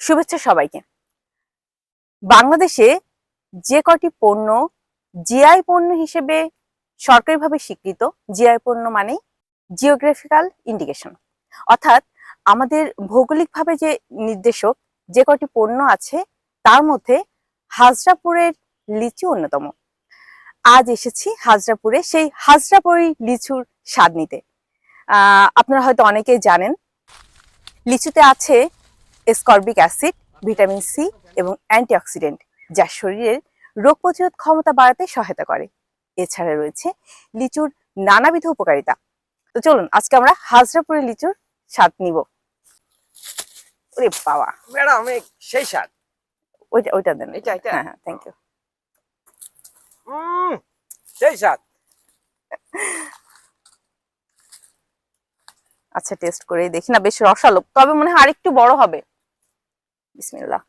শুভেচ্ছা সবাইকে। বাংলাদেশে যে কটি পণ্য জিআই পণ্য হিসেবে সরকারিভাবে স্বীকৃত জিআই পণ্য মানে জিওগ্রাফিক্যাল ইন্ডিকেশন অর্থাৎ আমাদের ভৌগোলিকভাবে যে নির্দেশক, যে কটি পণ্য আছে, তার মধ্যে হাজরাপুরের লিচু অন্যতম। আজ এসেছি হাজরাপুরে, সেই হাজরাপুরি লিচুর স্বাদ নিতে। আপনারা হয়তো অনেকেই জানেন, লিচুতে আছে স্করবিক অ্যাসিড ভিটামিন সি এবং অ্যান্টিঅক্সিডেন্ট যা শরীরের রোগ প্রতিরোধ ক্ষমতা বাড়াতে সহায়তা করে। এছাড়া রয়েছে লিচুর নানাবিধ উপকারিতা। তো চলুন আজকে আমরা হাজরাপুরের লিচুর স্বাদ নিব। ওরে বাবা। ম্যাডাম সেই স্বাদ। ওইটা ওইটা দেন। এটা, এটা? হ্যাঁ হ্যাঁ থ্যাংক ইউ উম, সেই স্বাদ। আচ্ছা টেস্ট করে দেখি। না বেশ রসালো তবে মনে হয় আরেকটু বড় হবে। বিসমিল্লাহ।